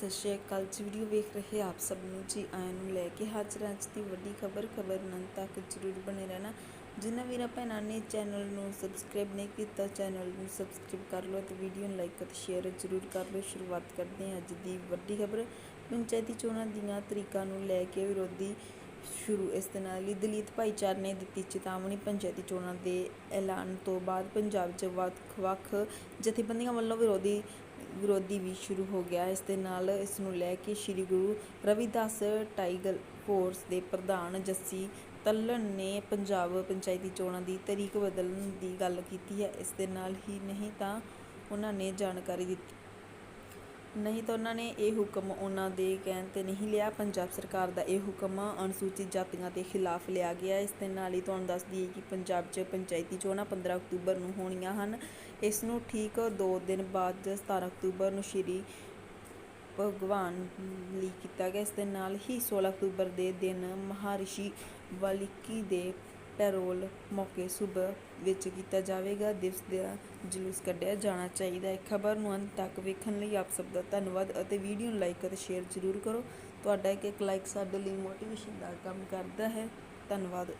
ਸਤਿ ਸ਼੍ਰੀ ਅਕਾਲ ਜੀ, ਵੀਡੀਓ ਵੇਖ ਰਹੇ ਆਪ ਸਭ ਨੂੰ। ਜੀ, ਆਇਆਂ ਨੂੰ ਲੈ ਕੇ ਹਾਜ਼ਰ ਹਾਂ ਅੱਜ ਦੀ ਵੱਡੀ ਖਬਰ ਖਬਰ ਨੰਨ ਤੱਕ ਜ਼ਰੂਰ ਬਣੇ ਰਹਿਣਾ। ਜਿਨ੍ਹਾਂ ਵੀਰਾਂ ਭੈਣਾਂ ਨੇ ਚੈਨਲ ਨੂੰ ਸਬਸਕ੍ਰਾਈਬ ਨਹੀਂ ਕੀਤਾ, ਚੈਨਲ ਨੂੰ ਸਬਸਕ੍ਰਾਈਬ ਕਰ ਲਓ ਤੇ ਵੀਡੀਓ ਨੂੰ ਲਾਈਕ ਅਤੇ ਸ਼ੇਅਰ ਜ਼ਰੂਰ ਕਰ ਲਓ। ਸ਼ੁਰੂਆਤ ਕਰਦੇ ਹਾਂ ਅੱਜ ਦੀ ਵੱਡੀ ਖਬਰ। ਪੰਚਾਇਤੀ ਚੋਣਾਂ ਦੀਆਂ ਤਰੀਕਾਂ ਨੂੰ ਲੈ ਕੇ ਵਿਰੋਧੀ ਸ਼ੁਰੂ। ਇਸ ਦੇ ਨਾਲ ਹੀ ਦਲਿਤ ਭਾਈਚਾਰੇ ਨੇ ਦਿੱਤੀ ਚੇਤਾਵਨੀ। ਪੰਚਾਇਤੀ ਚੋਣਾਂ ਦੇ ਐਲਾਨ ਤੋਂ ਬਾਅਦ ਪੰਜਾਬ 'ਚ ਵੱਖ-ਵੱਖ ਜਥੇਬੰਦੀਆਂ ਵੱਲੋਂ ਵਿਰੋਧੀ ਵਿਰੋਧੀ ਵੀ ਸ਼ੁਰੂ ਹੋ ਗਿਆ। ਇਸ ਦੇ ਨਾਲ ਇਸ ਨੂੰ ਲੈ ਕੇ ਸ੍ਰੀ ਗੁਰੂ ਰਵਿਦਾਸ ਟਾਈਗਰ ਫੋਰਸ ਦੇ ਪ੍ਰਧਾਨ ਜੱਸੀ ਤੱਲਣ ਨੇ ਪੰਜਾਬ ਪੰਚਾਇਤੀ ਚੋਣਾਂ ਦੀ ਤਰੀਕ ਬਦਲਣ ਦੀ ਗੱਲ ਕੀਤੀ ਹੈ। ਇਸ ਦੇ ਨਾਲ ਹੀ ਨਹੀਂ ਤਾਂ ਉਹਨਾਂ ਨੇ ਜਾਣਕਾਰੀ ਦਿੱਤੀ ਨਹੀਂ ਤਾਂ ਉਹਨਾਂ ਨੇ ਇਹ ਹੁਕਮ ਉਹਨਾਂ ਦੇ ਕਹਿਣ ਤੇ ਨਹੀਂ ਲਿਆ। ਪੰਜਾਬ ਸਰਕਾਰ ਦਾ ਇਹ ਹੁਕਮ ਅਨੁਸੂਚਿਤ ਜਾਤੀਆਂ ਦੇ ਖਿਲਾਫ ਲਿਆ ਗਿਆ। ਇਸ ਦੇ ਨਾਲ ਹੀ ਤੁਹਾਨੂੰ ਦੱਸ ਦਈਏ ਕਿ ਪੰਜਾਬ 'ਚ ਪੰਚਾਇਤੀ ਚੋਣਾਂ 15 ਅਕਤੂਬਰ ਨੂੰ ਹੋਣੀਆਂ ਹਨ। ਇਸ ਨੂੰ ਠੀਕ 2 ਦਿਨ ਬਾਅਦ 17 ਅਕਤੂਬਰ ਨੂੰ ਸ਼੍ਰੀ ਭਗਵਾਨ ਲਈ ਕੀਤਾ ਗਿਆ। ਇਸ ਦੇ ਨਾਲ ਹੀ 16 ਅਕਤੂਬਰ ਦੇ ਦਿਨ ਮਹਾਰਿਸ਼ੀ ਵਾਲਮੀਕੀ ਦੇ ਪੈਰੋਲ ਮੌਕੇ ਸੁਬਹ ਵਿੱਚ ਕੀਤਾ ਜਾਵੇਗਾ। ਦਿਵਸ ਦਾ ਜਲੂਸ ਕੱਢਿਆ ਜਾਣਾ ਚਾਹੀਦਾ ਹੈ। ਖਬਰ ਨੂੰ ਅੰਤ ਤੱਕ ਵੇਖਣ ਲਈ ਆਪ ਸਭ ਦਾ ਧੰਨਵਾਦ ਅਤੇ ਵੀਡੀਓ ਨੂੰ ਲਾਈਕ ਅਤੇ ਸ਼ੇਅਰ ਜ਼ਰੂਰ ਕਰੋ। ਤੁਹਾਡਾ ਇੱਕ ਇੱਕ ਲਾਈਕ ਸਾਡੇ ਲਈ ਮੋਟੀਵੇਸ਼ਨ ਦਾ ਕੰਮ ਕਰਦਾ ਹੈ। ਧੰਨਵਾਦ।